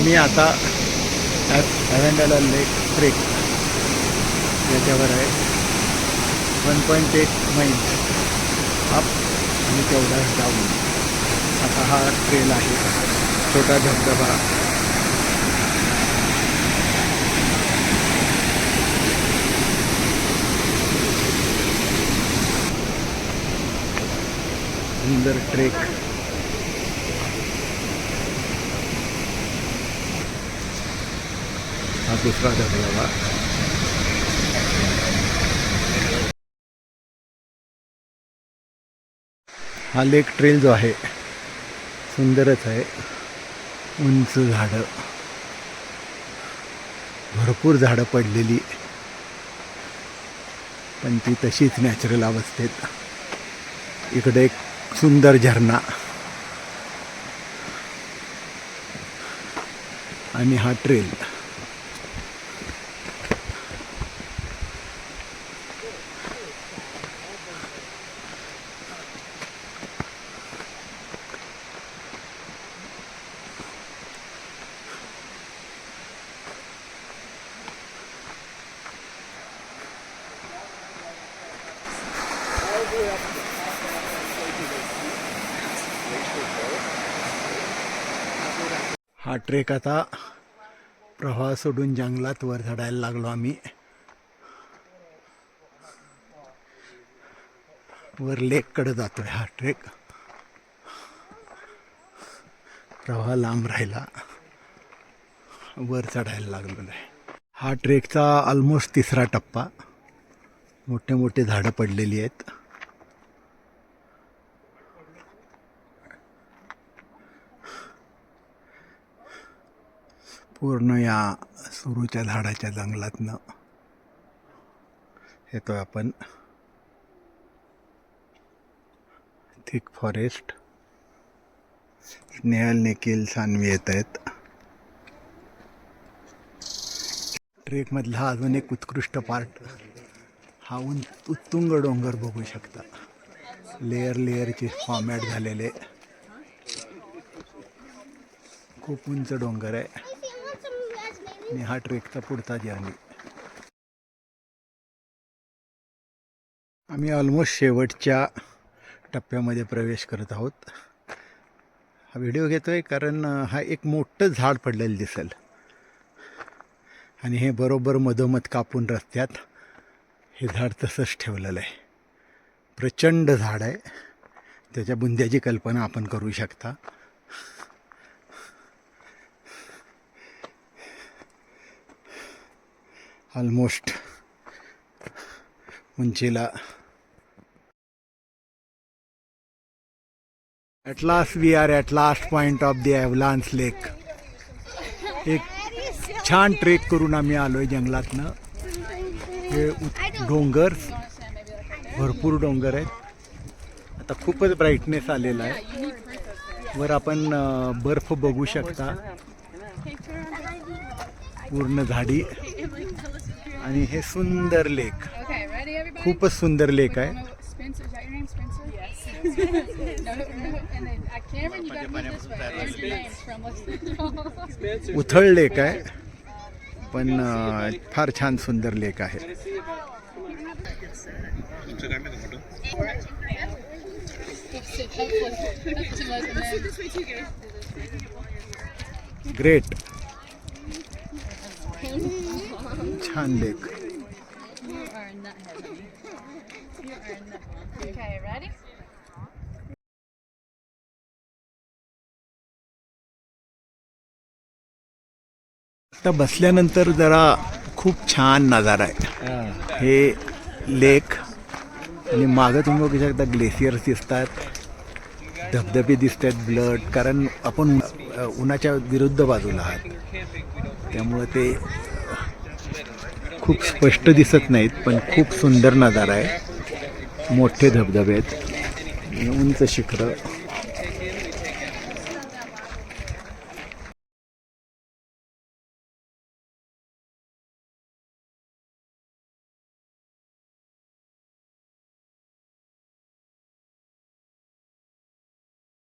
आम्ही आता ॲव्हेंडाला लेक ट्रेक याच्यावर आहे. One point eight mile up आणि तेवढा डाऊन आता हा ट्रेल आहे. छोटा धबधबा. सुंदर ट्रेक दुसरा धबधबा हा लेक ट्रेल जो आहे सुंदरच आहे. उंच झाडं भरपूर झाडं पडलेली. पण ती तशीच नॅचरल अवस्थेत. इकडे एक सुंदर झरणा आणि हा ट्रेल हा ट्रेक आता प्रवाह सोडून जंगलात वर चढायला लागलो आम्ही. वर लेककडे जातोय हा ट्रेक. प्रवाह लांब राहिला. वर चढायला लागलेला आहे हा ट्रेकचा ऑलमोस्ट तिसरा टप्पा. मोठे मोठे झाडं पडलेली आहेत. पूर्ण या सुरूच्या झाडाच्या जंगलातनं येतोय आपण. Thick forest. स्नेहल निखिल सानवी येत आहेत. ट्रेकमधला अजून एक उत्कृष्ट पार्ट. हा उन उत्तुंग डोंगर बघू शकता. लेअर लेअरचे फॉर्मॅट झालेले. खूप उंच डोंगर आहे. आणि हा ट्रेकचा पुढचा जर्नी आम्ही ऑलमोस्ट शेवटच्या टप्प्यामध्ये प्रवेश करत आहोत. हा व्हिडिओ घेतो आहे कारण हा एक मोठं झाड पडलेलं दिसेल. आणि हे बरोबर मधोमध कापून रस्त्यात हे झाड तसंच ठेवलेलं आहे. प्रचंड झाड आहे. त्याच्या बुंद्याची कल्पना आपण करू शकता. Almost उंचीला at last we are at last point of the avalanche lake एक छान ट्रेक करून आम्ही आलोय जंगलातनं. हे डोंगर भरपूर डोंगर आहेत. आता खूपच ब्राईटनेस आलेला आहे. वर आपण बर्फ बघू शकता. पूर्ण झाडी. आणि हे सुंदर लेख. खूपच सुंदर लेख आहे. उथळ लेख आहे. पण uh, फार छान सुंदर लेख आहे. Great a nuthead. Okay, ready? आता बसल्यानंतर जरा खूप छान नजारा आहे हे लेक आणि मागं तुम्ही बघू शकता ग्लेशियर्स दिसतात धबधबे दिसत आहेत ब्लड कारण आपण उन्हाच्या विरुद्ध बाजूला आहात त्यामुळं ते खूप स्पष्ट दिसत नाहीत पण खूप सुंदर नजारा आहे. मोठे धबधबे आहेत. उंच शिखरं.